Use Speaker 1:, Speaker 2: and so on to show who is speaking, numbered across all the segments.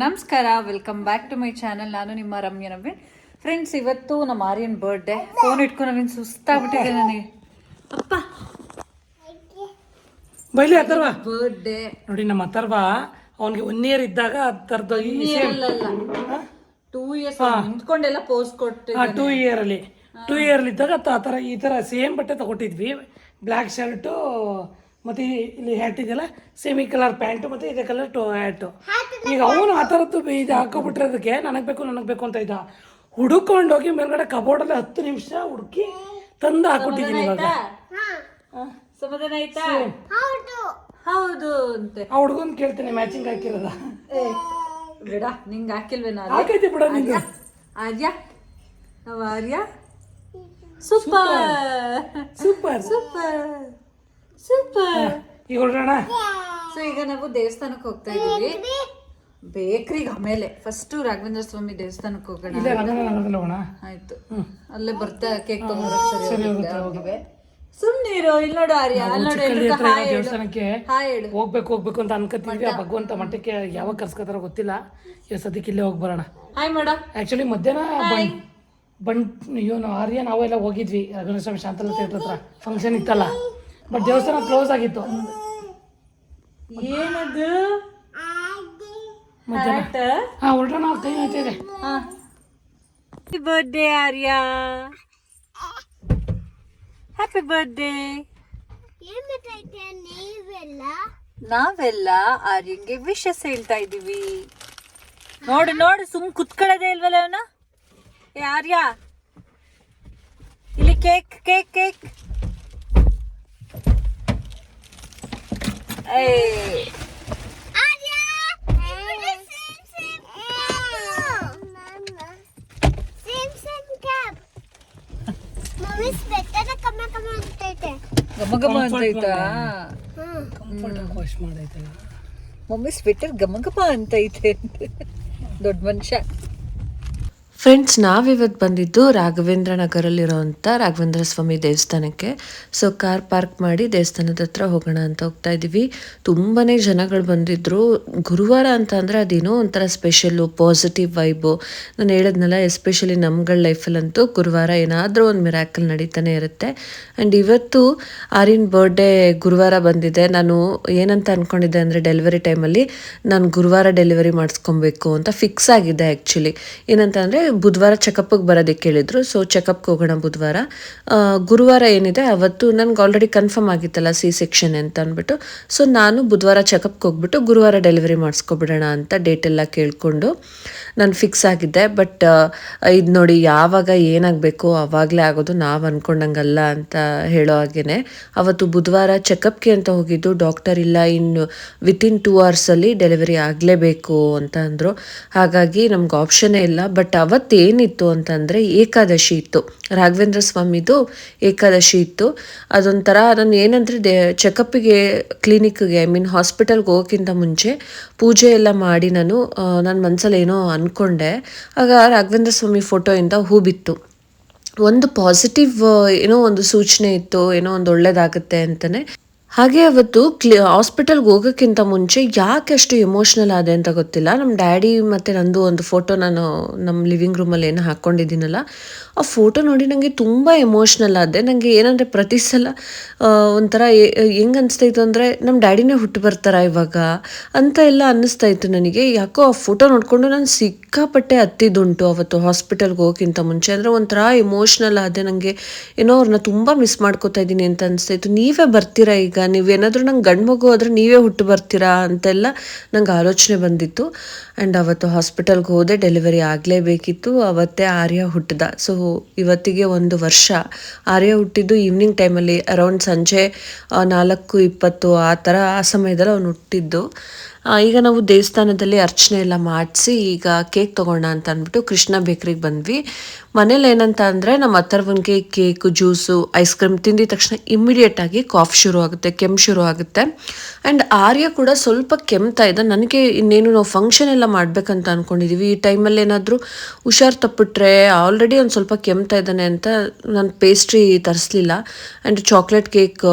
Speaker 1: ನಮಸ್ಕಾರ welcome back to my channel ನಾನು ನಿಮ್ಮ ರಮ್ಯ ನವೀನ್ ಫ್ರೆಂಡ್ಸ್ ಇವತ್ತು ನಮ್ಮ ಆರ್ಯನ್ ಬರ್ಡೇ ಫೋನ್ ಇಟ್ಕೊಂಡು ನವೀನ್ ಸುಸ್ತಾಗ್ಬಿಟ್ಟಿದೆ ನನಗೆ ಅಪ್ಪ.
Speaker 2: ಬೈಲಿ ಅಥರ್ವ
Speaker 1: ಬರ್ಡೇ
Speaker 2: ನೋಡಿ ನಮ್ಮ ಅಥರ್ವ ಅವನಿಗೆ ಒನ್ ಇಯರ್ ಇದ್ದಾಗ ಥರದ್ದು
Speaker 1: ಟೂ ಇಯರ್ಸ್ ನಿಂತ್ಕೊಂಡೆಲ್ಲ ಪೋಸ್ಟ್ ಕೊಟ್ಟು
Speaker 2: ಟೂ ಇಯರ್ ಅಲ್ಲಿ. ಟೂ ಇಯರ್ ಇದ್ದಾಗ ಆ ಥರ ಈ ಥರ ಸೇಮ್ ಬಟ್ಟೆ ತಗೊಟ್ಟಿದ್ವಿ. ಬ್ಲ್ಯಾಕ್ ಶರ್ಟು ಮತ್ತೆ ಈ- ಇಲ್ಲಿ ಹ್ಯಾಟ್ ಇದೆಯಲ್ಲ ಸೇಮಿ ಕಲರ್ ಪ್ಯಾಂಟು ಮತ್ತೆ ಇದೇ ಕಲರ್ ಟೋ ಹ್ಯಾಟು ಈಗ ಅವನು ಆ ಥರದ್ದು ಇದು ಇದು ಅದಕ್ಕೆ ನನಗೆ ಬೇಕು ನನಗೆ ಬೇಕು ಅಂತ ಇದ್ದ. ಹುಡುಕೊಂಡು ಹೋಗಿ ಮೇಲ್ಗಡೆ ಕಬೋರ್ಡಲ್ಲಿ ಹತ್ತು ನಿಮಿಷ ಹುಡುಕಿ ತಂದು ಹಾಕ್ಬಿಟ್ಟಿದ್ದೀನಿ ಇವಾಗ.
Speaker 1: ಸಮಾಧಾನ ಆಯ್ತಾ? ಹೌದು. ಅಂತ.
Speaker 2: ಆ ಹುಡುಗನ್ ಕೇಳ್ತೀನಿ ಮ್ಯಾಚಿಂಗ್ ಹಾಕಿರೋದ.
Speaker 1: ಏ ಬಿಡ ನಿಂಗೆ ಹಾಕಿಲ್ವೇನ
Speaker 2: ಹಾಕೈತಿ ಬಿಡ ನಿಂಗೆ
Speaker 1: ಆರ್ಯ ನಾವು Arya. Super.
Speaker 2: Super.
Speaker 1: Super. Super
Speaker 2: ಈಗ ಹೊರಡೋಣ?
Speaker 1: ಸೊ ಈಗ ನಾವು ದೇವಸ್ಥಾನಕ್ಕೆ ಹೋಗ್ತಾ ಇದೀವಿ ಬೇಕ್ರಿಗೆ ಆಮೇಲೆ. ಫಸ್ಟ್ ರಾಘವೇಂದ್ರ ಸ್ವಾಮಿ ದೇವಸ್ಥಾನಕ್ಕೆ ಹೋಗೋಣ.
Speaker 2: ಇಲ್ಲೇ ರಂಗನಗರದಲ್ಲಿ ಹೋಗೋಣ.
Speaker 1: ಆಯ್ತು. ಅಲ್ಲೇ ಬರ್ತಾ ಕೇಕ್ ತಗೊಂಡ್ರೆ ಸುಮ್ನೆ ಇರೋ ಇಲ್ಲಿ ನೋಡು ಆರ್ಯ. ಅಲ್ಲಿ ನೋಡು
Speaker 2: ಚಿಕ್ಕಳ್ಳಿ
Speaker 1: ಎಲ್ರಿಗೂ ಹಾಯ್
Speaker 2: ದೇವಸ್ಥಾನಕ್ಕೆ
Speaker 1: ಹಾಯ್ ಹೇಳು.
Speaker 2: ಹೋಗ್ಬೇಕು ಹೋಗ್ಬೇಕು ಅಂತ ಅನ್ಕೋತೀವಿ ಆ ಭಗವಂತ ಮಠಕ್ಕೆ ಯಾವಾಗ ಕರ್ಸ್ಕೊತಾರೋ ಗೊತ್ತಿಲ್ಲ. ಈ ಸದ್ಯಕ್ಕೆ ಇಲ್ಲೇ ಹೋಗಿ ಬರೋಣ.
Speaker 1: ಹಾಯ್ ಮಾಡ
Speaker 2: ಆಕ್ಚುಲಿ ಮಧ್ಯಾಹ್ನ ಬಂಡ್ ಬಂಟ್ ಇವನು ಆರ್ಯ ನಾವೆಲ್ಲ ಹೋಗಿದ್ವಿ. ಗಣೇಶಸ್ವಾಮಿ ಶಾಂತಲ ಥಿಯೇಟರ್ ಹತ್ರ. ಫಂಕ್ಷನ್ ಇತ್ತಲ್ಲ. ಬಟ್ ದೇವಸ್ಥಾನ ಕ್ಲೋಸ್ ಆಗಿತ್ತು.
Speaker 1: ಏನದು?
Speaker 2: ಹಾ ಉಲ್ಟಾ ಹೊರಡೋಣ ಕೈ ಇದೆ.
Speaker 1: Happy birthday Arya. Happy birthday ನಾವೆಲ್ಲ ಆರ್ಯಂಗೆ ವಿಶಸ್ ಹೇಳ್ತಾ ಇದೀವಿ ನೋಡು ನೋಡು ಸುಮ್ ಕುತ್ಕೊಳ್ಳೋದೇ ಇಲ್ವಲ್ಲ ಅವನ? ಏ ಆರ್ಯ. ಇಲ್ಲಿ ಕೇಕ್ ಕೇಕ್ ಕೇಕ್. ಏ ಗಮ ಗಮ ಅಂತ ಐತಾ?
Speaker 2: ವಾಶ್ ಮಾಡೈತಲ್ಲ.
Speaker 1: ಮಮ್ಮಿ ಸ್ವೆಟರ್ ಗಮ ಗಮ ಅಂತ ಐತೆ. ದೊಡ್ಡ ಮನುಷ್ಯ.
Speaker 3: ಫ್ರೆಂಡ್ಸ್ ನಾವಿವತ್ತು ಬಂದಿದ್ದು ರಾಘವೇಂದ್ರ ನಗರಲ್ಲಿರೋವಂಥ ರಾಘವೇಂದ್ರ ಸ್ವಾಮಿ ದೇವಸ್ಥಾನಕ್ಕೆ. ಸೊ ಕಾರ್ ಪಾರ್ಕ್ ಮಾಡಿ ದೇವಸ್ಥಾನದ ಹತ್ರ ಹೋಗೋಣ ಅಂತ ಹೋಗ್ತಾ ಇದ್ದೀವಿ. ತುಂಬಾ ಜನಗಳು ಬಂದಿದ್ದರು ಗುರುವಾರ ಅಂತ ಅಂದರೆ ಅದೇನೋ ಒಂಥರ ಸ್ಪೆಷಲ್ಲು ಪಾಸಿಟಿವ್ ವೈಬು ನಾನು ಹೇಳಿದ್ನಲ್ಲ ಎಸ್ಪೆಷಲಿ ನಮ್ಗಳ ಲೈಫಲ್ಲಂತೂ ಗುರುವಾರ ಏನಾದರೂ ಒಂದು ಮಿರಾಕಲ್ ನಡೀತಾನೆ ಇರುತ್ತೆ. ಆ್ಯಂಡ್ ಇವತ್ತು ಆರಿನ್ ಬರ್ಡೇ ಗುರುವಾರ ಬಂದಿದೆ. ನಾನು ಏನಂತ ಅಂದ್ಕೊಂಡಿದ್ದೆ ಅಂದರೆ ಡೆಲಿವರಿ ಟೈಮಲ್ಲಿ ನಾನು ಗುರುವಾರ ಡೆಲಿವರಿ ಮಾಡಿಸ್ಕೊಬೇಕು ಅಂತ ಫಿಕ್ಸ್ ಆಗಿದೆ ಆ್ಯಕ್ಚುಲಿ ಏನಂತ ಅಂದರೆ ಬುಧವಾರ ಚೆಕಪ್ಗೆ ಬರೋದಕ್ಕೆ ಹೇಳಿದರು ಸೊ ಚೆಕಪ್ಗೆ ಹೋಗೋಣ ಬುಧವಾರ. ಗುರುವಾರ ಏನಿದೆ, ಅವತ್ತು ನನಗೆ ಆಲ್ರೆಡಿ ಕನ್ಫರ್ಮ್ ಆಗಿತ್ತಲ್ಲ ಸಿ ಸೆಕ್ಷನ್ ಅಂತ ಅಂದ್ಬಿಟ್ಟು. ಸೊ ನಾನು ಬುಧವಾರ ಚೆಕಪ್ಗೆ ಹೋಗ್ಬಿಟ್ಟು ಗುರುವಾರ ಡೆಲಿವರಿ ಮಾಡಿಸ್ಕೊಬಿಡೋಣ ಅಂತ ಡೇಟ್ ಎಲ್ಲ ಕೇಳಿಕೊಂಡು ನಾನು ಫಿಕ್ಸ್ ಆಗಿದ್ದೆ. ಬಟ್ ಇದು ನೋಡಿ ಯಾವಾಗ ಏನಾಗಬೇಕು ಆವಾಗಲೇ ಆಗೋದು ನಾವು ಅಂದ್ಕೊಂಡಂಗಲ್ಲ ಅಂತ ಹೇಳೋ ಹಾಗೇನೆ. ಅವತ್ತು ಬುಧವಾರ ಚೆಕಪ್ಗೆ ಅಂತ ಹೋಗಿದ್ದು ಡಾಕ್ಟರ್ ಇಲ್ಲ, ಇನ್ನು ವಿತಿನ್ ಟೂ ಅವರ್ಸಲ್ಲಿ ಡೆಲಿವರಿ ಆಗಲೇಬೇಕು ಅಂತ ಅಂದರು. ಹಾಗಾಗಿ ನಮ್ಗೆ ಆಪ್ಷನ್ನೇ ಇಲ್ಲ. ಬಟ್ ಅವತ್ತೇನಿತ್ತು ಅಂತಂದರೆ ಏಕಾದಶಿ ಇತ್ತು. ರಾಘವೇಂದ್ರ ಸ್ವಾಮಿದು ಏಕಾದಶಿ ಇತ್ತು. ಅದೊಂಥರ ನಾನು ಏನಂದರೆ ದೇ ಚೆಕಪ್ಪಿಗೆ, ಕ್ಲಿನಿಕ್ಗೆ ಐ ಮೀನ್ ಹಾಸ್ಪಿಟಲ್ಗೆ ಹೋಗೋಕ್ಕಿಂತ ಮುಂಚೆ ಪೂಜೆ ಎಲ್ಲ ಮಾಡಿ ನಾನು ನನ್ನ ಮನಸ್ಸಲ್ಲಿ ಏನೋ ಅಂದ್ಕೊಂಡೆ ಆಗ ರಾಘವೇಂದ್ರ ಸ್ವಾಮಿ ಫೋಟೋಯಿಂದ ಹೂ ಬಿತ್ತು. ಒಂದು ಪಾಸಿಟಿವ್ ಏನೋ ಒಂದು ಸೂಚನೆ ಇತ್ತು, ಏನೋ ಒಂದು ಒಳ್ಳೇದಾಗುತ್ತೆ ಅಂತಲೇ ಹಾಗೆ ಅವತ್ತು ಕ್ಲಿ ಹಾಸ್ಪಿಟಲ್ಗೆ ಹೋಗೋಕ್ಕಿಂತ ಮುಂಚೆ ಯಾಕೆ ಅಷ್ಟು ಎಮೋಷ್ನಲ್ ಆದೆ ಅಂತ ಗೊತ್ತಿಲ್ಲ. ನಮ್ಮ ಡ್ಯಾಡಿ ಮತ್ತು ನಂದು ಒಂದು ಫೋಟೋ ನಾನು ನಮ್ಮ ಲಿವಿಂಗ್ ರೂಮಲ್ಲಿ ಏನು ಹಾಕ್ಕೊಂಡಿದ್ದೀನಲ್ಲ ಆ ಫೋಟೋ ನೋಡಿ ನನಗೆ ತುಂಬ ಎಮೋಷ್ನಲ್ ಆದೆ. ನನಗೆ ಏನಂದರೆ ಪ್ರತಿ ಸಲ ಒಂಥರ ಹೆಂಗೆ ಅನಿಸ್ತಾಯಿತ್ತು ಅಂದರೆ ನಮ್ಮ ಡ್ಯಾಡಿನೇ ಹುಟ್ಟು ಬರ್ತಾರ ಇವಾಗ ಅಂತ ಎಲ್ಲ ಅನ್ನಿಸ್ತಾ ಇತ್ತು ನನಗೆ. ಯಾಕೋ ಆ ಫೋಟೋ ನೋಡಿಕೊಂಡು ನಾನು ಸಿಕ್ಕಾಪಟ್ಟೆ ಹತ್ತಿದ್ದುಂಟು ಅವತ್ತು ಹಾಸ್ಪಿಟಲ್ಗೆ ಹೋಗೋಕ್ಕಿಂತ ಮುಂಚೆ. ಅಂದರೆ ಒಂಥರ ಎಮೋಷ್ನಲ್ ಆದೆ ನನಗೆ ಏನೋ ಅವ್ರನ್ನ ತುಂಬ ಮಿಸ್ ಮಾಡ್ಕೋತಾ ಇದ್ದೀನಿ ಅಂತ ಅನಿಸ್ತಾ ಇತ್ತು. ನೀವೇ ಬರ್ತೀರಾ ಈಗ? ನೀವೇನಾದರೂ ನಂಗೆ ಗಂಡು ಮಗು ಆದರೆ ನೀವೇ ಹುಟ್ಟು ಬರ್ತೀರಾ ಅಂತೆಲ್ಲ ನಂಗೆ ಆಲೋಚನೆ ಬಂದಿತ್ತು. ಆ್ಯಂಡ್ ಅವತ್ತು ಹಾಸ್ಪಿಟಲ್ಗೆ ಹೋದೆ ಡೆಲಿವರಿ ಆಗಲೇಬೇಕಿತ್ತು. ಅವತ್ತೇ ಆರ್ಯ ಹುಟ್ಟಿದ. ಸೊ ಇವತ್ತಿಗೆ ಒಂದು ವರ್ಷ. ಆರ್ಯ ಹುಟ್ಟಿದ್ದು ಈವ್ನಿಂಗ್ ಟೈಮಲ್ಲಿ ಅರೌಂಡ್ ಸಂಜೆ ನಾಲ್ಕು ಇಪ್ಪತ್ತು ಆ ಥರ ಆ ಸಮಯದಲ್ಲಿ ಅವನು ಹುಟ್ಟಿದ್ದು. ಈಗ ನಾವು ದೇವಸ್ಥಾನದಲ್ಲಿ ಅರ್ಚನೆ ಎಲ್ಲ ಮಾಡಿಸಿ ಈಗ ಕೇಕ್ ತೊಗೋಣ ಅಂತ ಅಂದ್ಬಿಟ್ಟು ಕೃಷ್ಣ ಬೇಕ್ರಿಗೆ ಬಂದ್ವಿ. ಮನೇಲಿ ಏನಂತ ಅಂದರೆ ನಮ್ಮ ಅತ್ತರ್ವನಿಗೆ ಕೇಕು, ಜ್ಯೂಸು, ಐಸ್ ಕ್ರೀಮ್ ತಿಂದಿದ ತಕ್ಷಣ ಇಮ್ಮಿಡಿಯೇಟಾಗಿ ಕಾಫ್ ಶುರು ಆಗುತ್ತೆ, ಕೆಮ್ಮು ಶುರು ಆಗುತ್ತೆ. ಆ್ಯಂಡ್ ಆರ್ಯ ಕೂಡ ಸ್ವಲ್ಪ ಕೆಮ್ತಾ ಇದೆ. ನನಗೆ ಇನ್ನೇನು ನಾವು ಫಂಕ್ಷನ್ ಎಲ್ಲ ಮಾಡಬೇಕಂತ ಅಂದ್ಕೊಂಡಿದ್ದೀವಿ ಈ ಟೈಮಲ್ಲಿ ಏನಾದರೂ ಹುಷಾರು ತಪ್ಪಿಟ್ರೆ ಆಲ್ರೆಡಿ ಒಂದು ಸ್ವಲ್ಪ ಕೆಮ್ತಾ ಇದ್ದಾನೆ ಅಂತ ನಾನು ಪೇಸ್ಟ್ರಿ ತರಿಸ್ಲಿಲ್ಲ. ಆ್ಯಂಡ್ ಚಾಕ್ಲೇಟ್ ಕೇಕ್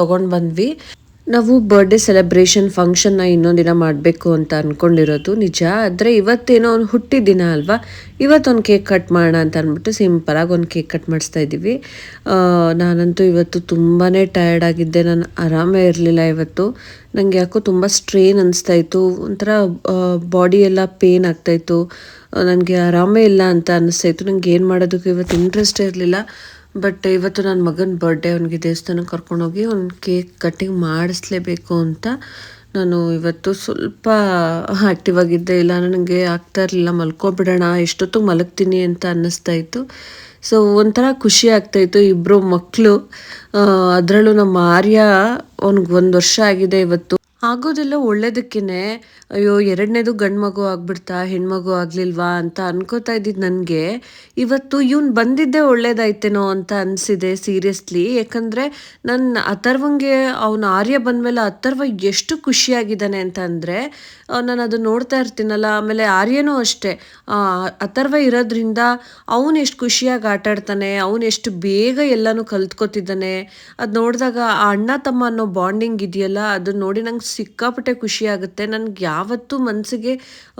Speaker 3: ತೊಗೊಂಡು ಬಂದ್ವಿ. ನಾವು ಬರ್ಡೇ ಸೆಲೆಬ್ರೇಷನ್ ಫಂಕ್ಷನ್ನ ಇನ್ನೊಂದಿನ ಮಾಡಬೇಕು ಅಂತ ಅಂದ್ಕೊಂಡಿರೋದು ನಿಜ? ಆದರೆ ಇವತ್ತೇನೋ ಅವ್ನು ಹುಟ್ಟಿದ ದಿನ ಅಲ್ವಾ? ಇವತ್ತೊಂದು ಕೇಕ್ ಕಟ್ ಮಾಡೋಣ ಅಂತ ಅಂದ್ಬಿಟ್ಟು ಸಿಂಪಲಾಗಿ ಒಂದು ಕೇಕ್ ಕಟ್ ಮಾಡಿಸ್ತಾ ಇದ್ದೀವಿ. ನಾನಂತೂ ಇವತ್ತು ತುಂಬಾ ಟಯರ್ಡ್ ಆಗಿದ್ದೆ. ನಾನು ಆರಾಮೇ ಇರಲಿಲ್ಲ ಇವತ್ತು. ನನಗೆ ಯಾಕೋ ತುಂಬ ಸ್ಟ್ರೇನ್ ಅನಿಸ್ತಾ ಇತ್ತು ಒಂಥರ ಬಾಡಿ ಎಲ್ಲ ಪೇನ್ ಆಗ್ತಾಯಿತ್ತು. ನನಗೆ ಆರಾಮೇ ಇಲ್ಲ ಅಂತ ಅನ್ನಿಸ್ತಾ ಇತ್ತು ನಂಗೆ ಏನು ಮಾಡೋದಕ್ಕೆ ಇವತ್ತು ಇಂಟ್ರೆಸ್ಟ್ ಇರಲಿಲ್ಲ. ಬಟ್ ಇವತ್ತು ನನ್ನ ಮಗನ ಬರ್ಡೇ ಅವನಿಗೆ ದೇವಸ್ಥಾನಕ್ಕೆ ಕರ್ಕೊಂಡೋಗಿ ಅವ್ನ ಕೇಕ್ ಕಟ್ಟಿಂಗ್ ಮಾಡಿಸ್ಲೇಬೇಕು ಅಂತ ನಾನು ಇವತ್ತು ಸ್ವಲ್ಪ ಆ್ಯಕ್ಟಿವ್ ಆಗಿದ್ದೆ. ಇಲ್ಲ, ನನಗೆ ಆಗ್ತಾ ಇರಲಿಲ್ಲ. ಮಲ್ಕೊಬಿಡೋಣ ಎಷ್ಟೊತ್ತು ಮಲಗ್ತೀನಿ ಅಂತ ಅನ್ನಿಸ್ತಾ ಇತ್ತು. ಸೊ ಒಂಥರ ಖುಷಿ ಆಗ್ತಾಯಿತ್ತು ಇಬ್ಬರು ಮಕ್ಕಳು ಅದರಲ್ಲೂ ನಮ್ಮ ಆರ್ಯ ಅವ್ನಿಗೆ ಒಂದು ವರ್ಷ ಆಗಿದೆ ಇವತ್ತು. ಆಗೋದೆಲ್ಲ ಒಳ್ಳೇದಕ್ಕೇನೆ, ಅಯ್ಯೋ, ಎರಡನೇದು ಗಂಡು ಮಗು ಆಗ್ಬಿಡ್ತಾ, ಹೆಣ್ಮಗು ಆಗ್ಲಿಲ್ವಾ ಅಂತ ಅನ್ಕೋತಾ ಇದ್ದಿದ್ದು ನನಗೆ. ಇವತ್ತು ಇವ್ನು ಬಂದಿದ್ದೇ ಒಳ್ಳೇದಾಯ್ತೇನೋ ಅಂತ ಅನಿಸಿದೆ ಸೀರಿಯಸ್ಲಿ. ಯಾಕಂದರೆ ನನ್ನ ಅಥರ್ವಂಗೆ ಅವನ ಆರ್ಯ ಬಂದಮೇಲೆ ಅಥರ್ವ ಎಷ್ಟು ಖುಷಿಯಾಗಿದ್ದಾನೆ ಅಂತ ಅಂದರೆ ನಾನು ಅದು ನೋಡ್ತಾ ಇರ್ತೀನಲ್ಲ, ಆಮೇಲೆ ಆರ್ಯನೂ ಅಷ್ಟೇ. ಅಥರ್ವ ಇರೋದ್ರಿಂದ ಅವನು ಎಷ್ಟು ಖುಷಿಯಾಗಿ ಆಟ ಆಡ್ತಾನೆ, ಅವನು ಎಷ್ಟು ಬೇಗ ಎಲ್ಲನೂ ಕಲ್ತ್ಕೊತಿದ್ದಾನೆ. ಅದು ನೋಡಿದಾಗ ಆ ಅಣ್ಣ ತಮ್ಮ ಅನ್ನೋ ಬಾಂಡಿಂಗ್ ಇದೆಯಲ್ಲ ಅದನ್ನ ನೋಡಿ ನಂಗೆ ಸಿಕ್ಕಾಪಟ್ಟೆ ಖುಷಿ ಆಗುತ್ತೆ ನನಗೆ ಯಾವತ್ತೂ ಮನಸ್ಸಿಗೆ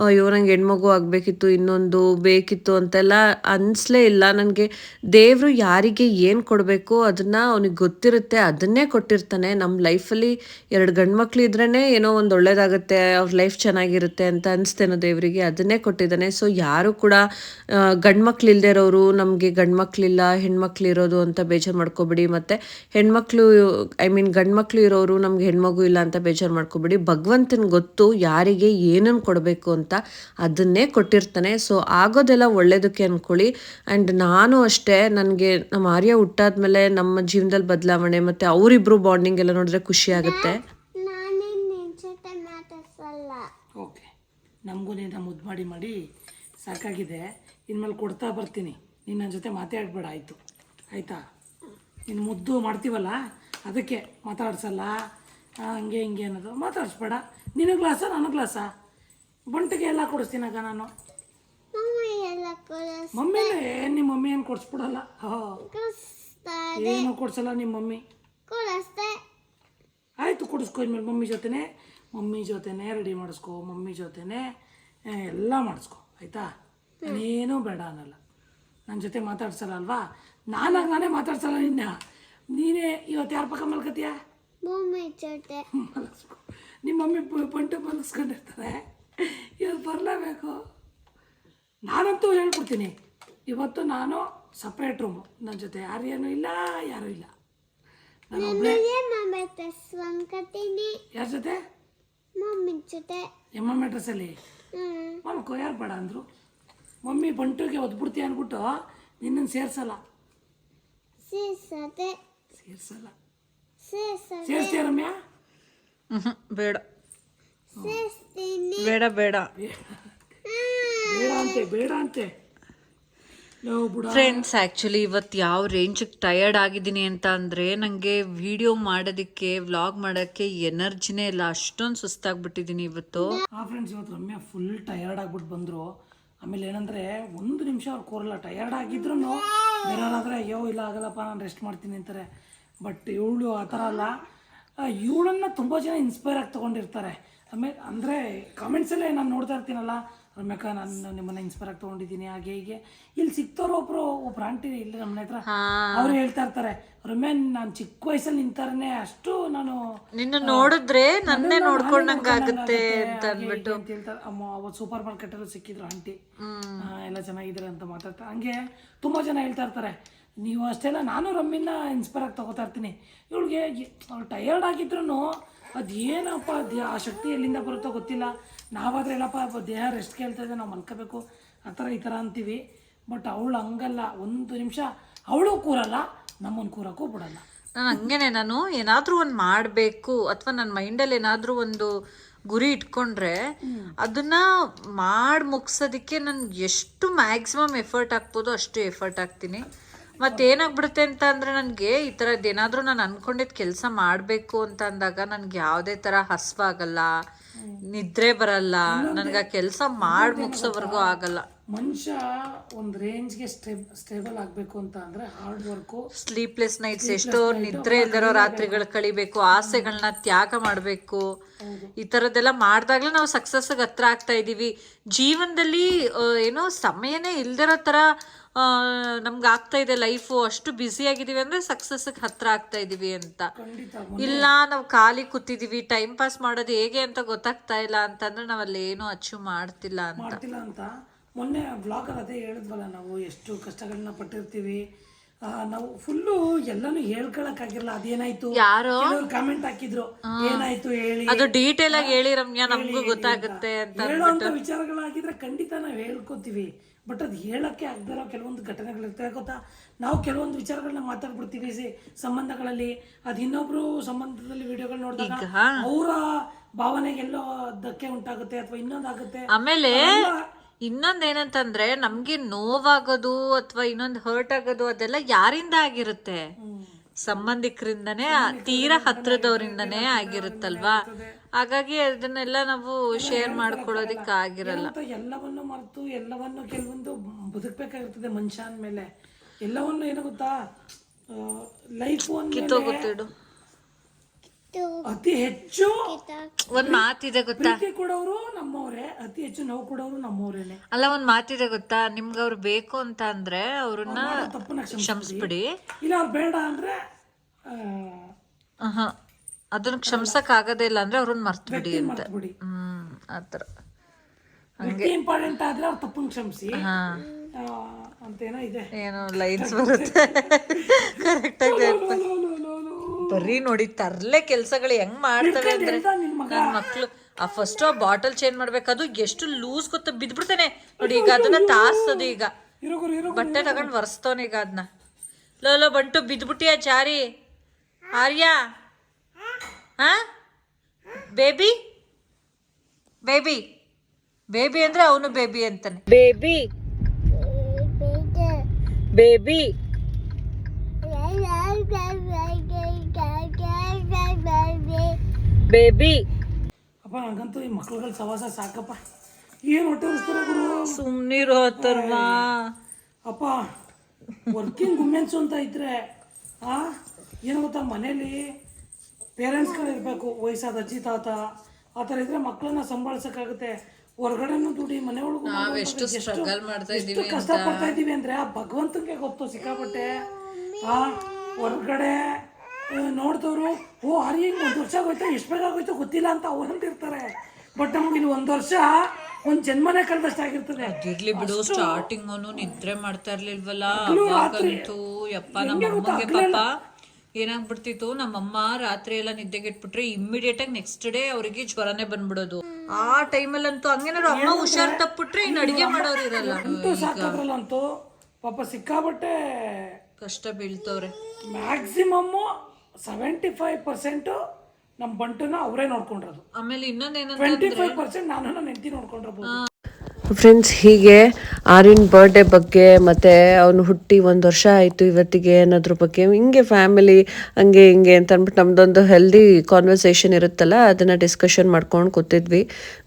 Speaker 3: ಅಯ್ಯೋ, ನಂಗೆ ಹೆಣ್ಮಗು ಆಗಬೇಕಿತ್ತು, ಇನ್ನೊಂದು ಬೇಕಿತ್ತು ಅಂತೆಲ್ಲ ಅನಿಸ್ಲೇ ಇಲ್ಲ. ನನಗೆ ದೇವರು ಯಾರಿಗೆ ಏನು ಕೊಡಬೇಕು ಅದನ್ನು ಅವನಿಗೆ ಗೊತ್ತಿರುತ್ತೆ, ಅದನ್ನೇ ಕೊಟ್ಟಿರ್ತಾನೆ. ನಮ್ಮ ಲೈಫಲ್ಲಿ ಎರಡು ಗಂಡು ಮಕ್ಳು ಇದ್ರೇ ಏನೋ ಒಂದು ಒಳ್ಳೇದಾಗುತ್ತೆ, ಅವ್ರ ಲೈಫ್ ಚೆನ್ನಾಗಿರುತ್ತೆ ಅಂತ ಅನಿಸ್ತೇನೋ ದೇವರಿಗೆ, ಅದನ್ನೇ ಕೊಟ್ಟಿದ್ದಾನೆ. ಸೊ, ಯಾರು ಕೂಡ ಗಂಡು ಮಕ್ಳು ಇರೋರು, ನಮಗೆ ಗಂಡು ಮಕ್ಳಿಲ್ಲ ಹೆಣ್ಮಕ್ಳು ಇರೋದು ಅಂತ ಬೇಜಾರು ಮಾಡ್ಕೋಬೇಡಿ. ಮತ್ತು ಹೆಣ್ಮಕ್ಳು, ಐ ಮೀನ್ ಗಂಡು ಮಕ್ಳು ಇರೋರು ನಮ್ಗೆ ಹೆಣ್ಮಗು ಇಲ್ಲ ಅಂತ ಬೇಜಾರು ಮಾಡ್ಕೋಬೇಡಿ. ಭಗವಂತನ ಗೊತ್ತು ಯಾರಿಗೆ ಏನನ್ನು ಕೊಡಬೇಕು ಅಂತ ಅದನ್ನೇ ಕೊಟ್ಟಿರ್ತಾನೆ. ಸೊ ಆಗೋದೆಲ್ಲ ಒಳ್ಳೆಯದಕ್ಕೆ ಅಂದ್ಕೊಳ್ಳಿ ಆ್ಯಂಡ್ ನಾನು ಅಷ್ಟೇ ನನಗೆ ನಮ್ಮ ಆರ್ಯ ಹುಟ್ಟಾದ್ಮೇಲೆ ನಮ್ಮ ಜೀವನದಲ್ಲಿ ಬದಲಾವಣೆ ಮತ್ತು ಅವರಿಬ್ಬರು ಬಾಂಡಿಂಗ್ ಎಲ್ಲ ನೋಡಿದ್ರೆ ಖುಷಿ ಆಗುತ್ತೆ.
Speaker 2: ಓಕೆ. ನಮಗೂ ನಿನ್ನ ಮುದ್ದು ಮಾಡಿ ಮಾಡಿ ಸಾಕಾಗಿದೆ. ಇನ್ಮೇಲೆ ಕೊಡ್ತಾ ಬರ್ತೀನಿ. ನೀನು ನನ್ನ ಜೊತೆ ಮಾತಾಡ್ಬೇಡ. ಆಯಿತು. ಆಯಿತಾ? ನೀನು ಮುದ್ದು ಮಾಡ್ತೀವಲ್ಲ? ಅದಕ್ಕೆ ಮಾತಾಡ್ಸಲ್ಲ? ಹಂಗೆ ಹಿಂಗೆ ಅನ್ನೋದು. ಮಾತಾಡಿಸ್ಬೇಡ. ನಿನ್ನ ಗ್ಲಾಸ ನನ್ನ ಗ್ಲಾಸ ಬಂಟಿಗೆ ಎಲ್ಲ ಕೊಡಿಸ್ತೀನಾಗ ನಾನು.
Speaker 4: ಮಮ್ಮಿ
Speaker 2: ಮಮ್ಮಿನೇ ನಿಮ್ಮ ಮಮ್ಮಿ ಏನು ಕೊಡಿಸ್ಬಿಡಲ್ಲ? ಏನು ಕೊಡ್ಸಲ್ಲ ನಿಮ್ಮ ಮಮ್ಮಿ? ಆಯಿತು ಕೊಡಿಸ್ಕೊ ಇನ್ಮೇಲೆ ಮಮ್ಮಿ ಜೊತೆನೇ. ಮಮ್ಮಿ ಜೊತೆನೇ ರೆಡಿ ಮಾಡಿಸ್ಕೊ. ಮಮ್ಮಿ ಜೊತೆನೇ ಎಲ್ಲ ಮಾಡಿಸ್ಕೊ. ಆಯಿತಾ? ನಾನೇನೂ ಬೇಡ ಅನ್ನಲ್ಲ. ನನ್ನ ಜೊತೆ ಮಾತಾಡ್ಸಲ್ಲ ಅಲ್ವಾ? ನಾನಾಗ ನಾನೇ ಮಾತಾಡ್ಸಲ್ಲ ನಿನ್ನ. ನೀನೇ ಇವತ್ತು ಯಾರ ಪಕ್ಕ ಮಲ್ಕತೀಯ?
Speaker 4: ಮಮ್ಮಿ
Speaker 2: ಮಲಗಿಸ್ಕೊ. ನಿಮ್ಮ ಮಮ್ಮಿ ಪಂಟು ಬಲಸ್ಕೊಂಡಿರ್ತಾರೆ ಇವತ್ತು ಬರಲೇಬೇಕು. ನಾನಂತೂ ಹೇಳ್ಬಿಡ್ತೀನಿ. ಇವತ್ತು ನಾನು ಸಪ್ರೇಟ್ ರೂಮು ನನ್ನ ಜೊತೆ ಯಾರೇನೂ ಇಲ್ಲ ಯಾರೂ ಇಲ್ಲ.
Speaker 4: ಮಮ್ಮಿ
Speaker 2: ಯಾರ ಜೊತೆ?
Speaker 4: ಮಮ್ಮಿ ಜೊತೆ.
Speaker 2: ಎಂ ಎಂ ಅಡ್ರೆಸ್ಸಲ್ಲಿ
Speaker 4: ಹ್ಮ್.
Speaker 2: ಮಲ್ಕೋ ಯಾರು ಬೇಡ ಅಂದರು? ಮಮ್ಮಿ ಬಂಟುಗೆ ಒದ್ಬಿಡ್ತೀಯ ಅಂದ್ಬಿಟ್ಟು ನಿನ್ನನ್ನು ಸೇರ್ಸಲ್ಲ.
Speaker 4: ಸೇರ್ಸದೆ.
Speaker 2: ಸೇರ್ಸಲ್ಲ. ರಮ್ಯಾ
Speaker 1: ಬೇಡ ಬೇಡ ಬೇಡ
Speaker 2: ಬೇಡ ಅಂತೆ ಬೇಡ ಅಂತೆ
Speaker 1: ಫ್ರೆಂಡ್ಸ್ ಆ್ಯಕ್ಚುಲಿ ಇವತ್ತು ಯಾವ ರೇಂಜಿಗೆ ಟಯರ್ಡ್ ಆಗಿದ್ದೀನಿ ಅಂತ ಅಂದರೆ ನನಗೆ ವಿಡಿಯೋ ಮಾಡೋದಕ್ಕೆ ವ್ಲಾಗ್ ಮಾಡೋಕ್ಕೆ ಎನರ್ಜಿನೇ ಇಲ್ಲ. ಅಷ್ಟೊಂದು ಸುಸ್ತಾಗ್ಬಿಟ್ಟಿದ್ದೀನಿ ಇವತ್ತು.
Speaker 2: ಆ ಫ್ರೆಂಡ್ಸ್ ಇವತ್ತು ರಮ್ಯಾ ಫುಲ್ ಟಯರ್ಡ್ ಆಗ್ಬಿಟ್ಟು ಬಂದರು. ಆಮೇಲೆ ಏನಂದರೆ ಒಂದು ನಿಮಿಷ ಅವ್ರು ಕೋರಲ್ಲ. ಟಯರ್ಡ್ ಆಗಿದ್ರು ಬೇರೆಯವ್ರಾದ್ರೆ ಅಯ್ಯೋ ಇಲ್ಲ ಆಗಲ್ಲಪ್ಪ ನಾನು ರೆಸ್ಟ್ ಮಾಡ್ತೀನಿ ಅಂತಾರೆ. ಬಟ್ ಇವಳು ಆ ಥರ ಅಲ್ಲ. ಇವಳನ್ನು ತುಂಬ ಜನ ಇನ್ಸ್ಪೈರ್ ಆಗಿ ತೊಗೊಂಡಿರ್ತಾರೆ. ಆಮೇಲೆ ಅಂದರೆ ಕಾಮೆಂಟ್ಸಲ್ಲೇ ನಾನು ನೋಡ್ತಾ ಇರ್ತೀನಲ್ಲ ರಮ್ಯಾಕ ನಾನು ನಿಮ್ಮನ್ನ ಇನ್ಸ್ಪೈರ್ ಆಗಿ ತಗೊಂಡಿದ್ದೀನಿ. ಹಾಗೆ ಹೀಗೆ. ಇಲ್ಲಿ ಸಿಕ್ತವ್ರು ಒಬ್ರು ಒಬ್ರು ಆಂಟಿ ಇಲ್ಲಿ ನಮ್ಮ ಹತ್ರ. ಅವ್ರು ಹೇಳ್ತಾ ಇರ್ತಾರೆ ರಮ್ಯಾ ನಾನು ಚಿಕ್ಕ ವಯಸ್ಸಲ್ಲಿ ನಿಂತಾರನೆ ಅಷ್ಟು ನಾನು
Speaker 1: ನಿನ್ನ ನೋಡಿದ್ರೆ ನನ್ನೇ ನೋಡ್ಕೊಂಡಂಗ ಆಗುತ್ತೆ ಅಂತ ಅಂದ್ಬಿಟ್ಟು.
Speaker 2: ಅಂತ ಹೇಳ್ತಾರೆ. ಅಮ್ಮ ಅವತ್ತು ಸೂಪರ್ ಮಾರ್ಕೆಟ್ ಅಲ್ಲಿ ಸಿಕ್ಕಿದ್ರು ಆಂಟಿ ಎಲ್ಲ ಚೆನ್ನಾಗಿದ್ದಾರೆ ಅಂತ ಮಾತಾಡ್ತಾರೆ ಹಂಗೆ ತುಂಬಾ ಜನ ಹೇಳ್ತಾ ಇರ್ತಾರೆ ನೀವು ಅಷ್ಟೇನ ನಾನು ರಮ್ಮಿನ ಇನ್ಸ್ಪೈರ್ ಆಗಿ ತಗೋತಾ ಇರ್ತೀನಿ. ಇವಳಿಗೆ ಅವ್ಳು ಟಯರ್ಡ್ ಆಗಿದ್ರು ಅದೇನಪ್ಪ, ದೇ- ಆ ಶಕ್ತಿ ಎಲ್ಲಿಂದ ಬರುತ್ತೋ ಗೊತ್ತಿಲ್ಲ. ನಾವಾದರೆ ಎಲ್ಲಪ್ಪ ದೇಹ ರೆಸ್ಟ್ ಕೇಳ್ತಾ ಇದೆ ನಾವು ಮಲ್ಕೋಬೇಕು. ಆ ಥರ ಈ ಥರ ಅಂತೀವಿ. ಬಟ್ ಅವಳು ಹಂಗಲ್ಲ. ಒಂದು ನಿಮಿಷ, ಅವಳು ಕೂರಲ್ಲ ನಮ್ಮನ್ನು ಕೂರೋಕ್ಕೂ ಬಿಡಲ್ಲ.
Speaker 1: ನಾನು ಹಂಗೇನೆ, ನಾನು ಏನಾದರೂ ಒಂದು ಮಾಡಬೇಕು ಅಥವಾ ನನ್ನ ಮೈಂಡಲ್ಲಿ ಏನಾದರೂ ಒಂದು ಗುರಿ ಇಟ್ಕೊಂಡ್ರೆ ಅದನ್ನ ಮಾಡಿ ಮುಗಿಸೋದಕ್ಕೆ ನಾನು ಎಷ್ಟು ಮ್ಯಾಕ್ಸಿಮಮ್ ಎಫರ್ಟ್ ಹಾಕ್ಬೋದು ಅಷ್ಟು ಎಫರ್ಟ್ ಹಾಕ್ತೀನಿ ಮತ್ತೆ ಏನಾಗ್ಬಿಡುತ್ತೆ ಅಂತ ಅಂದರೆ ನನಗೆ ಈ ಥರದ್ದು ಏನಾದರೂ ನಾನು ಅಂದ್ಕೊಂಡಿದ್ದು ಕೆಲಸ ಮಾಡಬೇಕು ಅಂತ ಅಂದಾಗ ನನಗೆ ಯಾವುದೇ ಥರ ಹಸ್ವಾಗಲ್ಲ ನಿದ್ರೆ ಬರಲ್ಲ ನನಗೆ ಆ ಕೆಲಸ ಮಾಡಿ ಮುಗಿಸೋವರೆಗೂ ಆಗಲ್ಲ.
Speaker 2: ಮನುಷ್ಯ ಒಂದು ರೇಂಜ್ಗೆ ಸ್ಟೇಬ್ ಸ್ಟೇಬಲ್ ಆಗಬೇಕು ಅಂತ ಅಂದರೆ ಹಾರ್ಡ್ ವರ್ಕು
Speaker 1: ಸ್ಲೀಪ್ಲೆಸ್ ನೈಟ್ಸ್ ಎಷ್ಟೋ ನಿದ್ರೆ ಇಲ್ದಿರೋ ರಾತ್ರಿಗಳು ಕಳಿಬೇಕು ಆಸೆಗಳನ್ನ ತ್ಯಾಗ ಮಾಡಬೇಕು. ಈ ಥರದ್ದೆಲ್ಲ ಮಾಡಿದಾಗಲೇ ನಾವು ಸಕ್ಸಸ್ಗೆ ಹತ್ರ ಆಗ್ತಾ ಇದ್ದೀವಿ ಜೀವನದಲ್ಲಿ ಏನೋ ಸಮಯನೇ ಇಲ್ದಿರೋ ಥರ ನಮ್ಗೆ ಆಗ್ತಾ ಇದೆ ಲೈಫು ಅಷ್ಟು ಬ್ಯುಸಿ ಆಗಿದ್ದೀವಿ ಅಂದರೆ ಸಕ್ಸಸ್ಗೆ ಹತ್ರ ಆಗ್ತಾ ಇದ್ದೀವಿ ಅಂತ. ಇಲ್ಲ ನಾವು ಖಾಲಿ ಕೂತಿದ್ದೀವಿ ಟೈಮ್ ಪಾಸ್ ಮಾಡೋದು ಹೇಗೆ ಅಂತ ಗೊತ್ತಾಗ್ತಾ ಇಲ್ಲ ಅಂತಂದ್ರೆ ನಾವು ಅಲ್ಲಿ ಏನೂ ಅಚೀವ್ ಮಾಡ್ತಿಲ್ಲ ಅಂತ.
Speaker 2: ಮಾಡ್ತಿಲ್ಲ ಅಂತ. ಮೊನ್ನೆ ಬ್ಲಾಗಲ್ಲಿ ಅದೇ ಹೇಳಿದ್ವಲ್ಲ ನಾವು ಎಷ್ಟು ಕಷ್ಟಗಳನ್ನ ಪಟ್ಟಿರ್ತೀವಿ. ನಾವು ಫುಲ್ಲು ಎಲ್ಲಾನು ಹೇಳ್ಕೊಳಕ್ಕಾಗಿಲ್ಲ ಅದೇನಾಯ್ತು?
Speaker 1: ಯಾರೋ?
Speaker 2: ಕಾಮೆಂಟ್ ಹಾಕಿದ್ರು ಏನಾಯ್ತು ಹೇಳಿ?
Speaker 1: ಅದು ಡೀಟೇಲ್ ಆಗಿ ಹೇಳಿ ರಮ್ಯಾ ನಮಗೂ ಗೊತ್ತಾಗುತ್ತೆ ಅಂತ
Speaker 2: ಹೇಳುವಂತ ವಿಚಾರಗಳಾಗಿದ್ರೆ ಖಂಡಿತ ನಾವು ಹೇಳ್ಕೊತೀವಿ. ಬಟ್ ಅದು ಹೇಳಕ್ಕೆ ಆಗದಿರೋ ಕೆಲವೊಂದು ಘಟನೆಗಳಿರ್ತವೆ ಗೊತ್ತಾ? ನಾವು ಕೆಲವೊಂದು ವಿಚಾರಗಳನ್ನ ಮಾತಾಡ್ಬಿಡ್ತೀವಿ ಸಿ- ಸಂಬಂಧಗಳಲ್ಲಿ. ಅದು ಇನ್ನೊಬ್ರು ಸಂಬಂಧದಲ್ಲಿ ವಿಡಿಯೋಗಳು ನೋಡಿದಾಗ ಅವರ ಭಾವನೆಗೆಲ್ಲೋ ಧಕ್ಕೆ ಉಂಟಾಗುತ್ತೆ ಅಥವಾ ಇನ್ನೊಂದಾಗುತ್ತೆ.
Speaker 1: ಆಮೇಲೆ ಇನ್ನೊಂದ್ ಏನಂತಂದ್ರೆ ನಮ್ಗೆ ನೋವಾಗೋದು ಅಥವಾ ಇನ್ನೊಂದ್ ಹರ್ಟ್ ಆಗೋದು ಅದೆಲ್ಲ ಯಾರಿಂದ ಆಗಿರುತ್ತೆ? ಸಂಬಂಧಿಕರಿಂದನೇ ತೀರಾ ಹತ್ರದವರಿಂದನೇ ಆಗಿರುತ್ತಲ್ವಾ? ಹಾಗಾಗಿ ಅದನ್ನೆಲ್ಲ ನಾವು ಶೇರ್ ಮಾಡ್ಕೊಳ್ಳೋದಿಕ್ ಆಗಿರಲ್ಲ.
Speaker 2: ಎಲ್ಲವನ್ನು ಮರೆತು ಎಲ್ಲವನ್ನು ಕೆಲವೊಂದು ಬದುಕಬೇಕಾಗಿರ್ತದೆ ಮನುಷ್ಯ ಅಂದ್ಮೇಲೆ ಎಲ್ಲವನ್ನು ಏನು ಗೊತ್ತಾ? ಲೈಫ್ ಕಿತ್ತೋಗುತ್ತೆ
Speaker 1: ಕಿತ್ತೋಗುತ್ತಿಡು
Speaker 2: ಅತಿ ಹೆಚ್ಚು.
Speaker 1: ಒಂದ್ ಮಾತಿದೆ ಗೊತ್ತಾ?
Speaker 2: ಪ್ರೀತಿ ಕೊಡೋರು ನಮ್ಮವ್ರೆ ಅತಿ ಹೆಚ್ಚು ನೋವು ಕೊಡೋರು ನಮ್ಮವ್ರೇನೆ
Speaker 1: ಅಲ್ಲ ಒಂದ್ ಮಾತಿದೆ ಗೊತ್ತಾ? ನಿಮ್ಗೆ ಅವ್ರು ಬೇಕು ಅಂತ ಅಂದ್ರೆ ಅವ್ರನ್ನ
Speaker 2: ತಪ್ಪನ್ನ
Speaker 1: ಕ್ಷಮಿಸ್ಬಿಡಿ.
Speaker 2: ಇಲ್ಲ ಅವ್ರು ಬೇಡ ಅಂದ್ರೆ
Speaker 1: ಆಹಾ. ಅದನ್ನ ಕ್ಷಮಿಸಕ್ ಆಗದೇ ಇಲ್ಲ ಅಂದ್ರೆ ಅವ್ರನ್ನ ಮರ್ತ್ ಬಿಡಿ ಅಂತ. ಹ್ಮ್ ಆತರ
Speaker 2: ಹಂಗೆ. ಇಂಪಾರ್ಟೆಂಟ್ ಆದ್ರೆ ಅವ್ರ ತಪ್ಪನ್ನ ಕ್ಷಮಿಸಿ. ಅಂತೇನೋ ಇದೆ.
Speaker 1: ಏನೋ ಲೈನ್ಸ್ ಬರುತ್ತೆ. ಕರೆಕ್ಟ್ ಆಗಿ ಬರೀ ನೋಡಿ ತರ್ಲೆ ಕೆಲ್ಸಗಳು ಹೆಂಗ್ ಮಾಡ್ತವೆ ಅಂದ್ರೆ ನನ್ನ ಮಕ್ಳು. ಆ ಫಸ್ಟ್ ಆ ಬಾಟಲ್ ಚೇಂಜ್ ಮಾಡ್ಬೇಕು ಅದು ಎಷ್ಟು ಲೂಸ್ ಗೊತ್ತ ಬಿದ್ಬಿಡ್ತಾನೆ. ನೋಡಿ ಈಗ ಅದನ್ನ ತಾರ್ಸದು ಈಗ. ಬಟ್ಟೆ ತಗೊಂಡ್ ಒರೆಸ್ತವನ ಈಗ ಅದನ್ನ ಲೋ ಲೋ ಬಂಟು ಬಿದ್ಬಿಟ್ಟಿಯ ಚಾರಿ ಆರ್ಯ? ಹಾ ಬೇಬಿ? ಬೇಬಿ. ಬೇಬಿ ಅಂದ್ರೆ ಅವನು ಬೇಬಿ ಅಂತಾನೆ. ಬೇಬಿ. ಬೇಬಿ. ಬೇಬಿ
Speaker 2: ಅಪ್ಪ ನನಗಂತೂ ಈ ಮಕ್ಳುಗಳ ಸವಾಸ ಸಾಕಪ್ಪ. ಏನು ಹೊಟ್ಟೆ ಉರಿಸ್ತಾರ ಗುರು? ಅಪ್ಪ ವರ್ಕಿಂಗ್ ವುಮೆನ್ಸ್ ಅಂತ ಇದ್ರೆ ಆ ಏನು ಗೊತ್ತಾ ಮನೇಲಿ ಪೇರೆಂಟ್ಸ್ಗಳು ಇರಬೇಕು ವಯಸ್ಸಾದ ಅಜ್ಜಿ ತಾತ ಆ ಥರ ಇದ್ರೆ ಮಕ್ಕಳನ್ನ ಸಂಭಾಳಿಸೋಕ್ಕಾಗುತ್ತೆ. ಹೊರಗಡೆನೂ ದುಡಿ ಮನೆ ಒಳಗೂ
Speaker 1: ನಾವೆಷ್ಟು ಸ್ಟ್ರಗಲ್ ಮಾಡ್ತಾ
Speaker 2: ಎಷ್ಟು ಕಷ್ಟ ಪಡ್ತಾ ಇದ್ದೀವಿ ಅಂದ್ರೆ ಆ ಭಗವಂತನಿಗೆ ಗೊತ್ತು ಸಿಕ್ಕಾಪಟ್ಟೆ. ಆ ಹೊರಗಡೆ ನೋಡಿದವರು ಓ ಹರಿ ಹಿಂಗೆ ಒಂದು ವರ್ಷ ಆಗೋಯ್ತು? ಎಷ್ಟು ಬೇಗ ಆಗೋಯ್ತು ಗೊತ್ತಿಲ್ಲ ಅಂತ ಒಂದಿರ್ತಾರೆ ಬಟ್ ನಮ್ಗೆ ಇಲ್ಲಿ ಒಂದು ವರ್ಷ ಒಂದು ಜನ್ಮನೇ ಕಳೆದಷ್ಟಾಗಿರ್ತದೆ
Speaker 1: ಇರ್ಲಿ ಬಿಡು ಸ್ಟಾರ್ಟಿಂಗ್ ಅವನು ನಿದ್ರೆ ಮಾಡ್ತಾ ಇರ್ಲಿಲ್ವಲ್ಲ? ಅವಾಗಂತೂ ಯಪ್ಪ ನಮ್ಮ ಅಮ್ಮಂಗೆ ಪಾಪ ಏನಾಗ್ಬಿಡ್ತಿತ್ತು? ನಮ್ಮಮ್ಮ ರಾತ್ರಿ ಎಲ್ಲ ನಿದ್ದೆಗೆಟ್ಬಿಟ್ರೆ ಇಮ್ಮಿಡಿಯೇಟ್ ಆಗಿ ನೆಕ್ಸ್ಟ್ ಡೇ ಅವರಿಗೆ ಜ್ವರನೇ ಬಂದ್ಬಿಡೋದು. ಆ ಟೈಮಲ್ಲಂತೂ ಹಂಗೇನಾದ್ರು ಅಮ್ಮ ಹುಷಾರ್ ತಪ್ಪಿಟ್ರೆ ಇನ್ನು ಅಡಿಗೆ ಮಾಡೋರು ಇರಲ್ಲ.
Speaker 2: ಅಂತೂ ಪಾಪ ಸಿಕ್ಕಾಬಟ್ಟೆ
Speaker 1: ಕಷ್ಟ ಬೀಳ್ತವ್ರೆ.
Speaker 2: ಮ್ಯಾಕ್ಸಿಮಮ್ ಸೆವೆಂಟಿ ಫೈವ್ ಪರ್ಸೆಂಟು ನಮ್ಮ ಬಂಟುನ ಅವರೇ ನೋಡ್ಕೊಂಡಿರೋದು.
Speaker 1: ಆಮೇಲೆ ಇನ್ನೊಂದೇನಂದ್ರೆ
Speaker 2: ಟ್ವೆಂಟಿ ಫೈವ್ ಪರ್ಸೆಂಟ್ ನಾನು ನನ್ನ ಹೆಂಡತಿ ನೋಡ್ಕೊಂಡಿರ್ಬೋದು.
Speaker 3: ಫ್ರೆಂಡ್ಸ್ ಹೀಗೆ ಆರಿನ್ ಬರ್ಡೇ ಬಗ್ಗೆ ಮತ್ತು ಅವನು ಹುಟ್ಟಿ ಒಂದು ವರ್ಷ ಆಯಿತು, ಇವತ್ತಿಗೆ ಅನ್ನೋದ್ರ ಬಗ್ಗೆ ಹಿಂಗೆ ಫ್ಯಾಮಿಲಿ ಹಂಗೆ ಹಿಂಗೆ ಅಂತ ಅಂದ್ಬಿಟ್ಟು ನಮ್ಮದೊಂದು ಹೆಲ್ದಿ ಕಾನ್ವರ್ಸೇಷನ್ ಇರುತ್ತಲ್ಲ, ಅದನ್ನು ಡಿಸ್ಕಷನ್ ಮಾಡ್ಕೊಂಡು ಕೂತಿದ್ವಿ.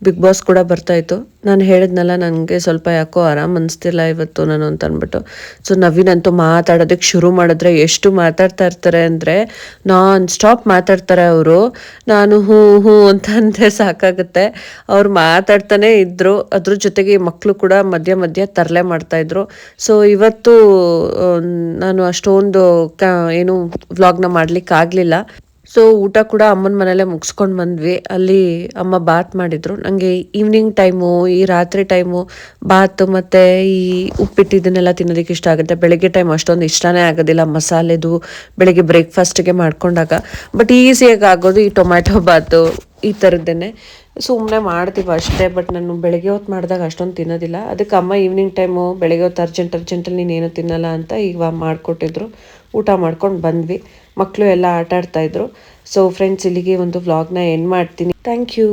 Speaker 3: ಬಿಗ್ ಬಾಸ್ ಕೂಡ ಬರ್ತಾಯಿತ್ತು ನಾನು ಹೇಳಿದ್ನಲ್ಲ ನನಗೆ ಸ್ವಲ್ಪ ಯಾಕೋ ಆರಾಮ್ ಅನಿಸ್ತಿಲ್ಲ ಇವತ್ತು ನಾನು ಅಂತ ಅಂದ್ಬಿಟ್ಟು. ಸೊ ನವೀನಂತೂ ಮಾತಾಡೋದಕ್ಕೆ ಶುರು ಮಾಡಿದ್ರೆ ಎಷ್ಟು ಮಾತಾಡ್ತಾ ಇರ್ತಾರೆ ಅಂದರೆ, ನಾನ್ ಸ್ಟಾಪ್ ಮಾತಾಡ್ತಾರೆ ಅವರು, ನಾನು ಹ್ಞೂ ಹ್ಞೂ ಅಂತ ಸಾಕಾಗುತ್ತೆ. ಅವ್ರು ಮಾತಾಡ್ತಾನೆ ಇದ್ದರು ಅದ್ರ ಜೊತೆಗೆ ಮಕ್ಕಳು ಕೂಡ ಮಧ್ಯ ಮಧ್ಯ ತರಲೆ ಮಾಡ್ತಾ ಇದ್ರು. ಸೊ ಇವತ್ತು ನಾನು ಅಷ್ಟೊಂದು ಕ, ಏನು ವ್ಲಾಗ್ನ ಮಾಡ್ಲಿಕ್ಕೆ ಆಗಲಿಲ್ಲ. ಸೊ ಊಟ ಕೂಡ ಅಮ್ಮನ ಮನೇಲೆ ಮುಗಿಸ್ಕೊಂಡು ಬಂದ್ವಿ. ಅಲ್ಲಿ ಅಮ್ಮ ಬಾತ್ ಮಾಡಿದ್ರು. ನನಗೆ ಈವ್ನಿಂಗ್ ಟೈಮು ಈ ರಾತ್ರಿ ಟೈಮು ಬಾತ್ ಮತ್ತು ಈ ಉಪ್ಪಿಟ್ಟು ಇದನ್ನೆಲ್ಲ ತಿನ್ನೋದಕ್ಕೆ ಇಷ್ಟ ಆಗುತ್ತೆ. ಬೆಳಗ್ಗೆ ಟೈಮ್ ಅಷ್ಟೊಂದು ಇಷ್ಟನೇ ಆಗೋದಿಲ್ಲ. ಮಸಾಲೆದು ಬೆಳಗ್ಗೆ ಬ್ರೇಕ್ಫಾಸ್ಟಿಗೆ ಮಾಡ್ಕೊಂಡಾಗ. ಬಟ್ ಈಸಿಯಾಗಿ ಆಗೋದು ಈ ಟೊಮ್ಯಾಟೊ ಬಾತು, ಈ ಥರದ್ದೇನೆ ಸುಮ್ಮನೆ ಮಾಡ್ತೀವಿ ಅಷ್ಟೇ ಬಟ್ ನಾನು ಬೆಳಗ್ಗೆ ಹೊತ್ತು ಮಾಡಿದಾಗ ಅಷ್ಟೊಂದು ತಿನ್ನೋದಿಲ್ಲ. ಅದಕ್ಕೆ ಅಮ್ಮ ಈವ್ನಿಂಗ್ ಟೈಮು ಬೆಳಗ್ಗೆ ಹೊತ್ತು ಅರ್ಜೆಂಟ್ ಅರ್ಜೆಂಟಲ್ಲಿ ನೀನೇನು ತಿನ್ನಲ್ಲ ಅಂತ ಈಗ ಮಾಡಿಕೊಟ್ಟಿದ್ರು. ಊಟ ಮಾಡ್ಕೊಂಡು ಬಂದ್ವಿ. ಮಕ್ಕಳು ಎಲ್ಲ ಆಟ ಆಡ್ತಾಯಿದ್ರು ಸೊ ಫ್ರೆಂಡ್ಸ್ ಇಲ್ಲಿಗೆ ಒಂದು ವ್ಲಾಗ್ನ ಎಂಡ್ ಮಾಡ್ತೀನಿ. Thank you